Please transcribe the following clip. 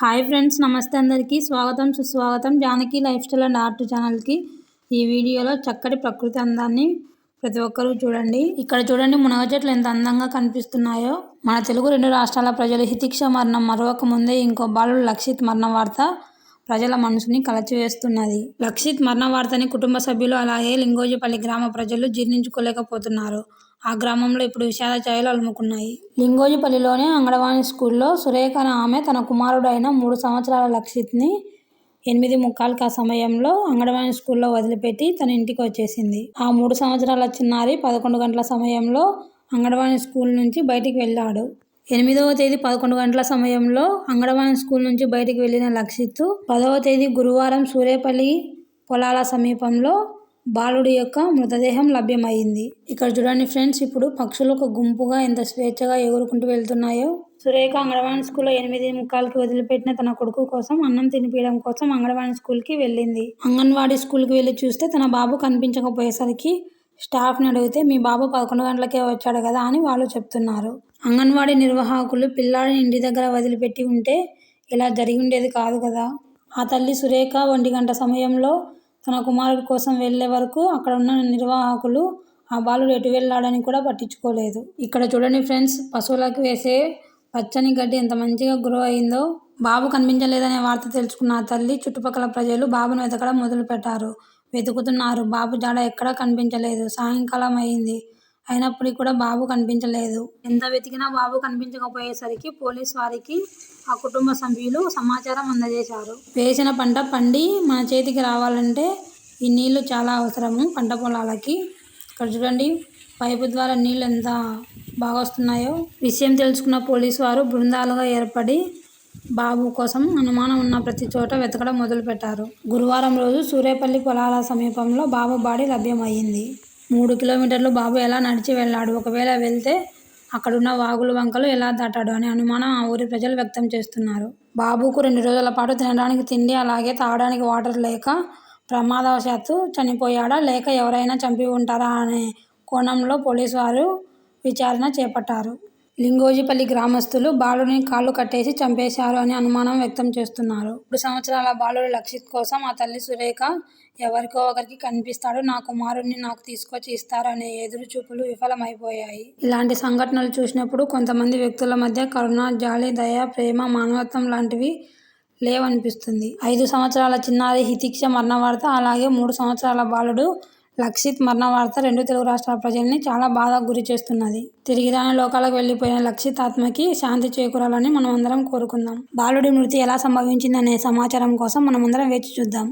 Hi friends నమస్తే అందరికీ. స్వాగతం సుస్వాగతం Janaki life style and art ఛానల్కి. ఈ వీడియోలో చక్కటి ప్రకృతి అందాన్ని ప్రతి ఒక్కరూ చూడండి. ఇక్కడ చూడండి మునగ చెట్లు ఎంత అందంగా కనిపిస్తున్నాయో. మన తెలుగు రెండు రాష్ట్రాల ప్రజలు హితిక్ష మరణం మరొక ముందే ఇంకో బాలుడు లక్షిత్ మరణ వార్త ప్రజల మనసుని కలచివేస్తున్నది. లక్షిత్ మరణ వార్తని కుటుంబ సభ్యులు అలాగే లింగోజిపల్లి గ్రామ ప్రజలు జీర్ణించుకోలేకపోతున్నారు. ఆ గ్రామంలో ఇప్పుడు విషాద ఛాయలు అలుముకున్నాయి. లింగోజిపల్లిలోని అంగడవాణి స్కూల్లో సురేఖన ఆమె తన కుమారుడు అయిన మూడు సంవత్సరాల లక్షిత్ని ఎనిమిది ముక్కాలకి ఆ సమయంలో అంగడవాణి స్కూల్లో వదిలిపెట్టి తన ఇంటికి వచ్చేసింది. ఆ మూడు సంవత్సరాల చిన్నారి పదకొండు గంటల సమయంలో అంగడవాణి స్కూల్ నుంచి బయటికి వెళ్ళాడు. ఎనిమిదవ తేదీ పదకొండు గంటల సమయంలో అంగడవాణి స్కూల్ నుంచి బయటికి వెళ్ళిన లక్షిత్ పదవ తేదీ గురువారం సూరేపల్లి పొలాల సమీపంలో బాలుడి యొక్క మృతదేహం లభ్యమైంది. ఇక్కడ చూడండి ఫ్రెండ్స్ ఇప్పుడు పక్షులు ఒక గుంపుగా ఎంత స్వేచ్ఛగా ఎగురుకుంటూ వెళ్తున్నాయో. సురేఖ అంగడవాణి స్కూల్లో ఎనిమిది ముక్కాలకి వదిలిపెట్టిన తన కొడుకు కోసం అన్నం తినిపించడం కోసం అంగడవాణి స్కూల్కి వెళ్ళింది. అంగన్వాడీ స్కూల్కి వెళ్ళి చూస్తే తన బాబు కనిపించకపోయేసరికి స్టాఫ్ని అడిగితే మీ బాబు పదకొండు గంటలకే వచ్చాడు కదా అని వాళ్ళు చెప్తున్నారు. అంగన్వాడీ నిర్వాహకులు పిల్లాడిని ఇంటి దగ్గర వదిలిపెట్టి ఉంటే ఇలా జరిగి ఉండేది కాదు కదా. ఆ తల్లి సురేఖ ఒంటి గంట సమయంలో తన కుమారుడి కోసం వెళ్ళే వరకు అక్కడ ఉన్న నిర్వాహకులు ఆ బాలుడు ఎటు వెళ్ళాడని కూడా పట్టించుకోలేదు. ఇక్కడ చూడండి ఫ్రెండ్స్ పశువులకు వేసే పచ్చని గడ్డి ఎంత మంచిగా గ్రో అయిందో బాబు కనిపించలేదనే వార్త తెలుసుకున్న ఆ తల్లి చుట్టుపక్కల ప్రజలు బాబును వెతకడం మొదలుపెట్టారు. వెతుకుతున్నారు. బాబు జాడ ఎక్కడా కనిపించలేదు. సాయంకాలం అయింది. అయినప్పటికీ కూడా బాబు కనిపించలేదు. ఎంత వెతికినా బాబు కనిపించకపోయేసరికి పోలీస్ వారికి ఆ కుటుంబ సభ్యులు సమాచారం అందజేశారు. వేసిన పంట పండి మన చేతికి రావాలంటే ఈ నీళ్ళు చాలా అవసరము పంట పొలాలకి. ఇక్కడ చూడండి పైపు ద్వారా నీళ్ళు ఎంత బాగా వస్తున్నాయో. విషయం తెలుసుకున్న పోలీసు వారు బృందాలుగా ఏర్పడి బాబు కోసం అనుమానం ఉన్న ప్రతి చోట వెతకడం మొదలుపెట్టారు. గురువారం రోజు సూర్యపల్లి పొలాల సమీపంలో బాబు బాడీ లభ్యమయ్యింది. మూడు కిలోమీటర్లు బాబు ఎలా నడిచి వెళ్ళాడు? ఒకవేళ వెళ్తే అక్కడున్న వాగులు వంకలు ఎలా దాటాడు? అనే అనుమానం ఆ ఊరి ప్రజలు వ్యక్తం చేస్తున్నారు. బాబుకు రెండు రోజుల పాటు తినడానికి తిండి అలాగే తాగడానికి వాటర్ లేక ప్రమాదవశాత్తు చనిపోయాడా? లేక ఎవరైనా చంపి ఉంటారా? అనే కోణంలో పోలీసు వారు విచారణ చేపట్టారు. లింగోజిపల్లి గ్రామస్తులు బాలుడిని కాళ్ళు కట్టేసి చంపేశారు అని అనుమానం వ్యక్తం చేస్తున్నారు. మూడు సంవత్సరాల బాలుడు లక్షిత్ కోసం ఆ తల్లి సురేఖ ఎవరికో ఒకరికి కనిపిస్తాడు. నా కుమారుడిని నాకు తీసుకొచ్చి ఇస్తారు అనే ఎదురు చూపులు విఫలమైపోయాయి. ఇలాంటి సంఘటనలు చూసినప్పుడు కొంతమంది వ్యక్తుల మధ్య కరుణ జాలి దయ ప్రేమ మానవత్వం లాంటివి లేవనిపిస్తుంది. ఐదు సంవత్సరాల చిన్నారి హితిక్ష మరణ వార్త అలాగే మూడు సంవత్సరాల బాలుడు లక్షిత్ మరణ వార్త రెండు తెలుగు రాష్ట్రాల ప్రజల్ని చాలా బాధకు గురి చేస్తున్నది. తిరిగి రాని లోకాలకు వెళ్ళిపోయిన లక్షిత్ ఆత్మకి శాంతి చేకూరాలని మనం అందరం కోరుకుందాం. బాలుడి మృతి ఎలా సంభవించిందనే సమాచారం కోసం మనం అందరం వేచి చూద్దాం.